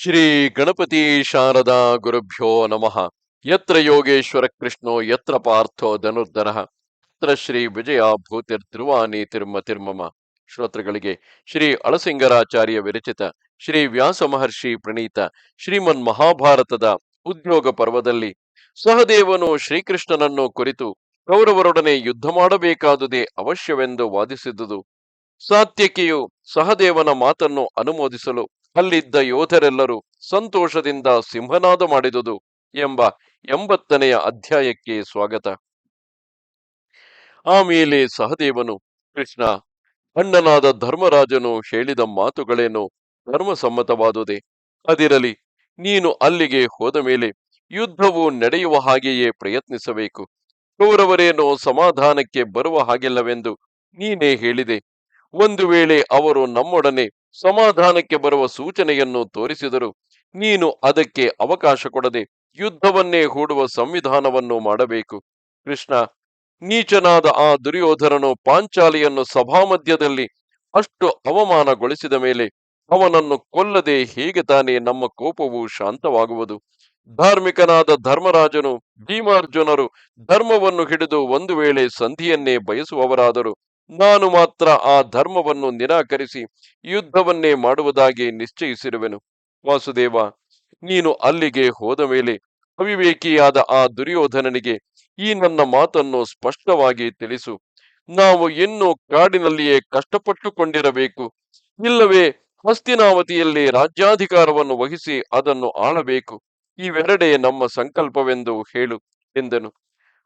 ಶ್ರೀ ಗಣಪತಿ ಶಾರದಾ ಗುರುಭ್ಯೋ ನಮಃ. ಯತ್ರ ಯೋಗೇಶ್ವರ ಕೃಷ್ಣೋ, ಯತ್ರ ಪಾರ್ಥೋ ಧನುರ್ಧರ. ಯತ್ರ ಶ್ರೀ ವಿಜಯ ಭೂತಿರ್ ತಿರುವಾನಿ ತಿರ್ಮ ತಿರ್ಮಮ. ಶ್ರೋತೃಗಳಿಗೆ ಶ್ರೀ ಅಳಸಿಂಗರಾಚಾರ್ಯ ವಿರಚಿತ, ಶ್ರೀ ವ್ಯಾಸ ಮಹರ್ಷಿ ಪ್ರಣೀತ, ಶ್ರೀಮನ್ ಮಹಾಭಾರತದ ಉದ್ಯೋಗ ಪರ್ವದಲ್ಲಿ ಸಹದೇವನು ಶ್ರೀಕೃಷ್ಣನನ್ನು ಕುರಿತು ಕೌರವರೊಡನೆ ಯುದ್ಧ ಮಾಡಬೇಕಾದುದೇ ಅವಶ್ಯವೆಂದು ವಾದಿಸಿದುದು. ಸಾತ್ಯಕಿಯು ಸಹದೇವನ ಮಾತನ್ನು ಅನುಮೋದಿಸಲು ಅಲ್ಲಿದ್ದ ಯೋಧರೆಲ್ಲರೂ ಸಂತೋಷದಿಂದ ಸಿಂಹನಾದ ಮಾಡಿದುದು ಎಂಬ ಎಂಬತ್ತನೆಯ ಅಧ್ಯಾಯಕ್ಕೆ ಸ್ವಾಗತ. ಆಮೇಲೆ ಸಹದೇವನು, ಕೃಷ್ಣ, ಅಣ್ಣನಾದ ಧರ್ಮರಾಜನು ಹೇಳಿದ ಮಾತುಗಳೇನು ಧರ್ಮಸಮ್ಮತವಾದುದೆ? ಅದಿರಲಿ, ನೀನು ಅಲ್ಲಿಗೆ ಹೋದ ಮೇಲೆ ಯುದ್ಧವು ನಡೆಯುವ ಹಾಗೆಯೇ ಪ್ರಯತ್ನಿಸಬೇಕು. ಕೌರವರೇನೋ ಸಮಾಧಾನಕ್ಕೆ ಬರುವ ಹಾಗಿಲ್ಲವೆಂದು ನೀನೇ ಹೇಳಿದೆ. ಒಂದು ವೇಳೆ ಅವರು ನಮ್ಮೊಡನೆ ಸಮಾಧಾನಕ್ಕೆ ಬರುವ ಸೂಚನೆಯನ್ನು ತೋರಿಸಿದರು ನೀನು ಅದಕ್ಕೆ ಅವಕಾಶ ಕೊಡದೆ ಯುದ್ಧವನ್ನೇ ಹೂಡುವ ಸಂವಿಧಾನವನ್ನು ಮಾಡಬೇಕು. ಕೃಷ್ಣ, ನೀಚನಾದ ಆ ದುರ್ಯೋಧನನು ಪಾಂಚಾಲಿಯನ್ನು ಸಭಾಮಧ್ಯದಲ್ಲಿ ಅಷ್ಟು ಅವಮಾನಗೊಳಿಸಿದ ಮೇಲೆ ಅವನನ್ನು ಕೊಲ್ಲದೆ ಹೇಗೆ ತಾನೇ ನಮ್ಮ ಕೋಪವು ಶಾಂತವಾಗುವುದು? ಧಾರ್ಮಿಕನಾದ ಧರ್ಮರಾಜನು ಭೀಮಾರ್ಜುನರು ಧರ್ಮವನ್ನು ಹಿಡಿದು ಒಂದು ವೇಳೆ ಸಂಧಿಯನ್ನೇ ಬಯಸುವವರಾದರು. ನಾನು ಮಾತ್ರ ಆ ಧರ್ಮವನ್ನು ನಿರಾಕರಿಸಿ ಯುದ್ಧವನ್ನೇ ಮಾಡುವುದಾಗಿ ನಿಶ್ಚಯಿಸಿರುವೆನು. ವಾಸುದೇವ, ನೀನು ಅಲ್ಲಿಗೆ ಹೋದ ಮೇಲೆ ಅವಿವೇಕಿಯಾದ ಆ ದುರ್ಯೋಧನನಿಗೆ ಈ ನನ್ನ ಮಾತನ್ನು ಸ್ಪಷ್ಟವಾಗಿ ತಿಳಿಸು. ನಾವು ಇನ್ನೂ ಕಾಡಿನಲ್ಲಿಯೇ ಕಷ್ಟಪಟ್ಟುಕೊಂಡಿರಬೇಕು. ಇಲ್ಲವೇ ಹಸ್ತಿನಾವತಿಯಲ್ಲಿ ರಾಜ್ಯಾಧಿಕಾರವನ್ನು ವಹಿಸಿ ಅದನ್ನು ಆಳಬೇಕು. ಇವೆರಡೇ ನಮ್ಮ ಸಂಕಲ್ಪವೆಂದು ಹೇಳು ಎಂದನು.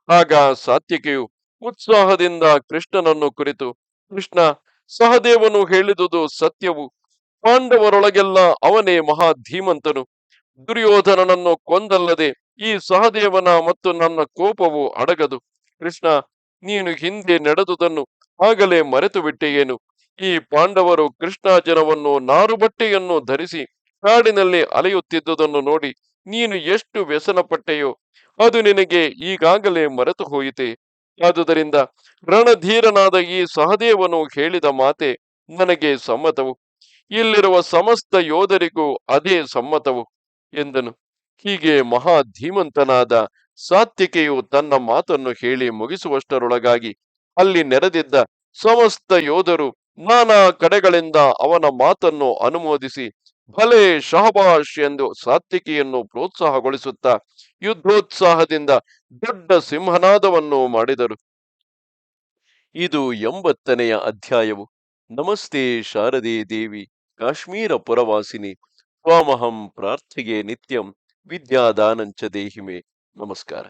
ಆಗ ಸಾತ್ವಿಕೆಯು ಉತ್ಸಾಹದಿಂದ ಕೃಷ್ಣನನ್ನು ಕುರಿತು, ಕೃಷ್ಣ, ಸಹದೇವನು ಹೇಳಿದುದು ಸತ್ಯವು. ಪಾಂಡವರೊಳಗೆಲ್ಲ ಅವನೇ ಮಹಾ ಧೀಮಂತನು. ದುರ್ಯೋಧನನನ್ನು ಕೊಂದಲ್ಲದೆ ಈ ಸಹದೇವನ ಮತ್ತು ನನ್ನ ಕೋಪವು ಅಡಗದು. ಕೃಷ್ಣ, ನೀನು ಹಿಂದೆ ನಡೆದುದನ್ನು ಆಗಲೇ ಮರೆತು ಬಿಟ್ಟೆಯೇನು ಈ ಪಾಂಡವರು ಕೃಷ್ಣಾಜನವನ್ನು ನಾರು ಬಟ್ಟೆಯನ್ನು ಧರಿಸಿ ಕಾಡಿನಲ್ಲಿ ಅಲೆಯುತ್ತಿದ್ದುದನ್ನು ನೋಡಿ ನೀನು ಎಷ್ಟು ವ್ಯಸನ ಪಟ್ಟೆಯೋ ಅದು ನಿನಗೆ ಈಗಾಗಲೇ ಮರೆತು ಹೋಯಿತೆ ಆದುದರಿಂದ ರಣಧೀರನಾದ ಈ ಸಹದೇವನು ಹೇಳಿದ ಮಾತೆ ನನಗೆ ಸಮ್ಮತವು, ಇಲ್ಲಿರುವ ಸಮಸ್ತ ಯೋಧರಿಗೂ ಅದೇ ಸಮ್ಮತವು ಎಂದನು. ಹೀಗೆ ಮಹಾ ಧೀಮಂತನಾದ ಸಾತ್ವಿಕೆಯು ತನ್ನ ಮಾತನ್ನು ಹೇಳಿ ಮುಗಿಸುವಷ್ಟರೊಳಗಾಗಿ ಅಲ್ಲಿ ನೆರೆದಿದ್ದ ಸಮಸ್ತ ಯೋಧರು ನಾನಾ ಕಡೆಗಳಿಂದ ಅವನ ಮಾತನ್ನು ಅನುಮೋದಿಸಿ ಭಲೆ ಶಹಬಾಷ್ ಎಂದು ಸಾತ್ವಿಕಿಯನ್ನು ಪ್ರೋತ್ಸಾಹಗೊಳಿಸುತ್ತಾ ಯುದ್ಧೋತ್ಸಾಹದಿಂದ ದೊಡ್ಡ ಸಿಂಹನಾದವನ್ನು ಮಾಡಿದರು. ಇದು ಎಂಬತ್ತನೆಯ ಅಧ್ಯಾಯವು. ನಮಸ್ತೆ ಶಾರದೆ ದೇವಿ, ಕಾಶ್ಮೀರ ಪುರವಾಸಿನಿ ಸ್ವಾಮಹಂ ಪ್ರಾರ್ಥಿಗೆ ನಿತ್ಯಂ ವಿದ್ಯಾದಾನಂಚ ದೇಹಿಮೆ. ನಮಸ್ಕಾರ.